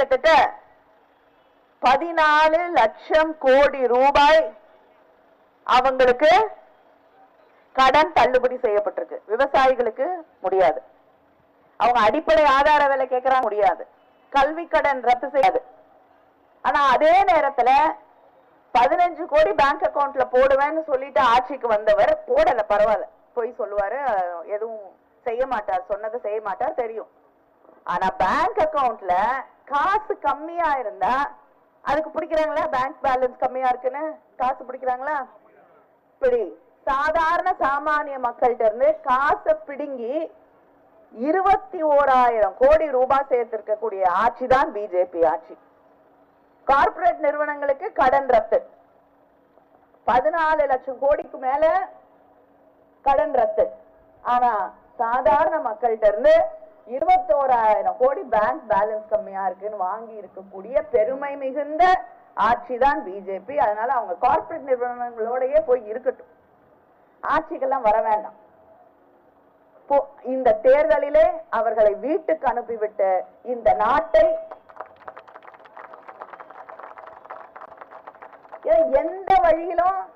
கிட்டத்தட்ட பதினாலு லட்சம் கோடி ரூபாய் அவங்களுக்கு கடன் தள்ளுபடி செய்யப்பட்டிருக்கு. விவசாயிகளுக்கு முடியாது. அவங்க அடிப்படை ஆதார விலை கேட்கறாங்க முடியாது. கல்வி கடன் ரத்து செய்யாது. ஆனா அதே நேரத்துல பதினஞ்சு கோடி பேங்க் அக்கவுண்ட்ல போடுவேன்னு சொல்லிட்டு ஆட்சிக்கு வந்தவர் போடல பரவாயில்ல. போய் சொல்லுவாரு எதுவும் செய்ய மாட்டார். சொன்னதை செய்ய மாட்டார் தெரியும். ஆனா பேங்க் அக்கவுண்ட்ல காசு கம்மியா இருந்தா அதுக்கு பிடிக்கிறாங்களா? பேங்க் பேலன்ஸ் கம்மியா இருக்குன்னு காசு பிடிக்கிறாங்களா? இப்படி சாதாரண சாமானிய மக்கள்கிட்ட இருந்து காசை பிடுங்கி இருபத்தி ஓராயிரம் கோடி ரூபாய் சேர்த்திருக்கக்கூடிய ஆட்சி தான் பிஜேபி ஆட்சி. கார்ப்பரேட் நிறுவனங்களுக்கு கடன் ரத்து. பதினாலு லட்சம் கோடிக்கு மேல கடன் ரத்து. ஆனா சாதாரண மக்கள்கிட்ட இருந்து இருபத்தோராயிரம் கோடி பேங்க் பேலன்ஸ் கம்மியா இருக்குன்னு வாங்கி இருக்கக்கூடிய பெருமை மிகுந்த ஆட்சி தான் பிஜேபி அதனால அவங்க கார்ப்பரேட் நிறுவனங்களோடயே போய் இருக்கட்டும். ஆட்சிக்கெல்லாம் வர வேண்டாம். போ- இந்த தேர்தலிலே அவர்களை வீட்டுக்கு அனுப்பிவிட்டு இந்த நாட்டை எந்த வழியிலும்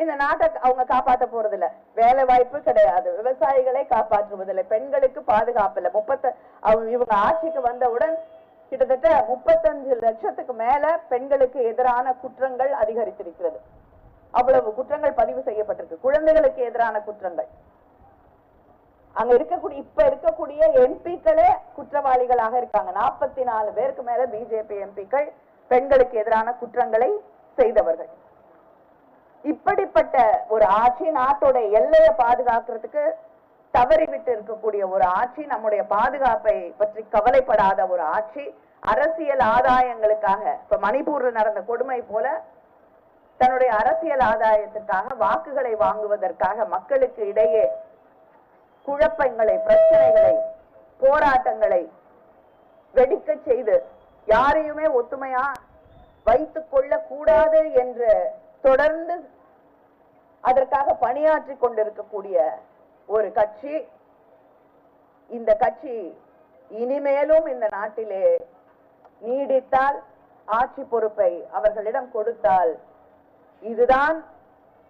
இந்த நாட்டை அவங்க காப்பாத்த போறதில்ல. வேலை வாய்ப்பு கிடையாது. விவசாயிகளை காப்பாற்றுவதில்லை. பெண்களுக்கு பாதுகாப்பு இல்லை. முப்பத்த அவங்க இவங்க ஆட்சிக்கு வந்தவுடன் கிட்டத்தட்ட முப்பத்தஞ்சு லட்சத்துக்கு மேல பெண்களுக்கு எதிரான குற்றங்கள் அதிகரித்திருக்கிறது. அவ்வளவு குற்றங்கள் பதிவு செய்யப்பட்டிருக்கு. குழந்தைகளுக்கு எதிரான குற்றங்கள். அங்க இருக்கக்கூடிய இப்ப இருக்கக்கூடிய எம்பிக்களே குற்றவாளிகளாக இருக்காங்க. நாற்பத்தி நாலு பேருக்கு மேல பிஜேபி எம்பிக்கள் பெண்களுக்கு எதிரான குற்றங்களை செய்தவர்கள். இப்படிப்பட்ட ஒரு ஆட்சி நாட்டோட எல்லையை பாதுகாக்கிறதுக்கு தவறிவிட்டு இருக்கக்கூடிய ஒரு ஆட்சி நம்முடைய பாதுகாப்பை பற்றி கவலைப்படாத ஒரு ஆட்சி அரசியல் ஆதாயங்களுக்காக இப்ப மணிப்பூர்ல நடந்த கொடுமை போல தன்னுடைய அரசியல் ஆதாயத்திற்காக வாக்குகளை வாங்குவதற்காக மக்களுக்கு இடையே குழப்பங்களை பிரச்சனைகளை போராட்டங்களை வெடிக்க செய்து யாரையுமே ஒத்துமையா வைத்துக் கொள்ள கூடாது என்று தொடர்ந்து அதற்காக பணியாற்றி கொண்டிருக்கக்கூடிய ஒரு கட்சி. இந்த கட்சி இனிமேலும் இந்த நாட்டிலே நீடித்தால் ஆட்சி பொறுப்பை அவர்களிடம் கொடுத்தால் இதுதான்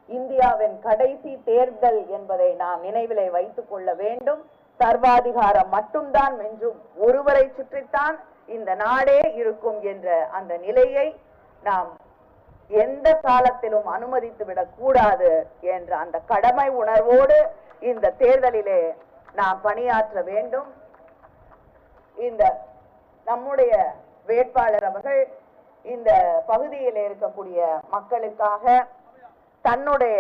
இந்தியாவின் கடைசி தேர்தல் என்பதை நாம் நினைவிலே வைத்துக் கொள்ள வேண்டும். சர்வாதிகாரம் மட்டும்தான் மெஞ்சும். ஒருவரை சுற்றித்தான் இந்த நாடே இருக்கும் என்ற அந்த நிலையை நாம் எந்த காலத்திலும் அனுமதித்து விடக் கூடாது என்ற அந்த கடமை உணர்வோடு இந்த தேர்தலிலே நாம் பணியாற்ற வேண்டும். இந்த நம்முடைய வேட்பாளர் அவர்கள் இந்த பகுதியில் இருக்கக்கூடிய மக்களுக்காக தன்னுடைய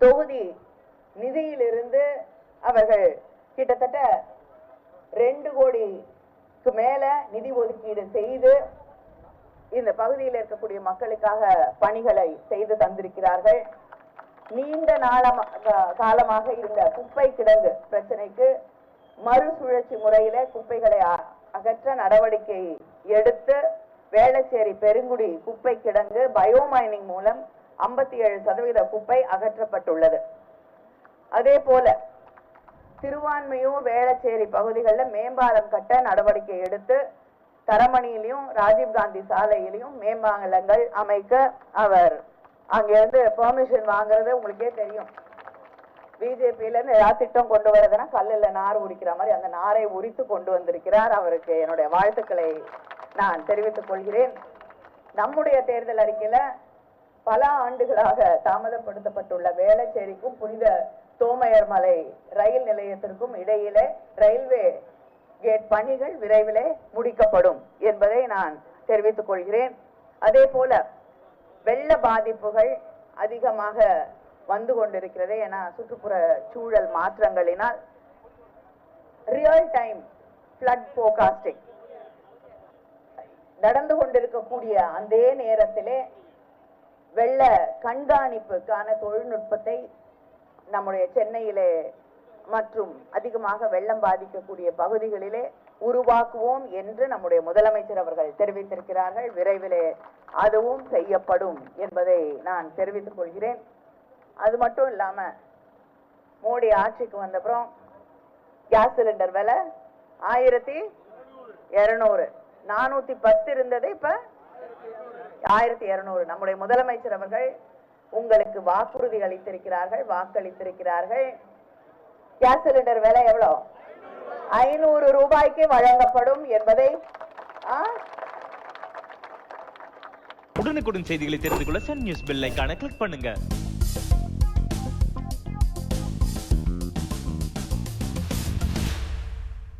தொகுதி நிதியிலிருந்து அவர்கள் கிட்டத்தட்ட ரெண்டு கோடிக்கு மேல நிதி ஒதுக்கீடு செய்து இந்த பகுதியில் இருக்கக்கூடிய மக்களுக்காக பணிகளை செய்து தந்திருக்கிறார்கள். நீண்ட நாளமா- காலமாக இருந்த குப்பை கிடங்கு பிரச்சனைக்கு மறுசுழற்சி முறையில குப்பைகளை அகற்ற நடவடிக்கை எடுத்து வேளச்சேரி பெருங்குடி குப்பை கிடங்கு பயோமைனிங் மூலம் 57% ஏழு சதவீத குப்பை அகற்றப்பட்டுள்ளது. அதே போல திருவான்மையூர் வேளச்சேரி பகுதிகளில் மேம்பாலம் கட்ட நடவடிக்கை எடுத்து தரமணியிலையும் ராஜீவ்காந்தி சாலையிலையும் மேம்பாங்கலங்கள் அமைக்க அவர் அங்கிருந்து பெர்மிஷன் வாங்குறது உங்களுக்கே தெரியும். பிஜேபியிலேருந்து ஏதாவது திட்டம் கொண்டு வரதுன்னா கல்லில் நார் உரிக்கிற மாதிரி அந்த நாரை உரித்து கொண்டு வந்திருக்கிறார் அவருக்கு. என்னுடைய வாழ்த்துக்களை நான் தெரிவித்துக் கொள்கிறேன். நம்முடைய தேர்தல் அறிக்கையில் பல ஆண்டுகளாக தாமதப்படுத்தப்பட்டுள்ள வேளச்சேரிக்கும் புனித தோமையர் மலை ரயில் நிலையத்திற்கும் இடையிலே ரயில்வே கேட் பணிகள் விரைவிலே முடிக்கப்படும் என்பதை நான் தெரிவித்துக் கொள்கிறேன். அதே போல வெள்ள பாதிப்புகள் அதிகமாக வந்து கொண்டிருக்கிறது என சுற்றுப்புற சூழல் மாற்றங்களினால் ரியல் டைம் ஃப்ளட் போகாஸ்டிங் நடந்து கொண்டிருக்கக்கூடிய அந்த நேரத்திலே வெள்ள கண்காணிப்புக்கான தொழில்நுட்பத்தை நம்முடைய சென்னையிலே மற்றும் அதிகமாக வெள்ளம் பாதிக்கக்கூடிய பகுதிகளிலே உருவாக்குவோம் என்று நம்முடைய முதலமைச்சர் அவர்கள் தெரிவித்திருக்கிறார்கள். விரைவிலே அதுவும் செய்யப்படும் என்பதை நான் தெரிவித்துக் கொள்கிறேன். அது மட்டும் இல்லாம மோடி ஆட்சிக்கு வந்தப்புறம் கேஸ் சிலிண்டர் விலை ஆயிரத்தி இருநூறு. நானூத்தி பத்து இருந்தது இப்ப ஆயிரத்தி இருநூறு. நம்முடைய முதலமைச்சர் அவர்கள் உங்களுக்கு வாக்குறுதி அளித்திருக்கிறார்கள் வாக்களித்திருக்கிறார்கள். கேஸ் சிலிண்டர் விலை எவ்வளவு ஐநூறு ரூபாய்க்கு வழங்கப்படும் என்பதை உடனுக்குடன் செய்திகளை தெரிந்து கொள்ள சன் நியூஸ் பெல் ஐக்கான கிளிக் பண்ணுங்க.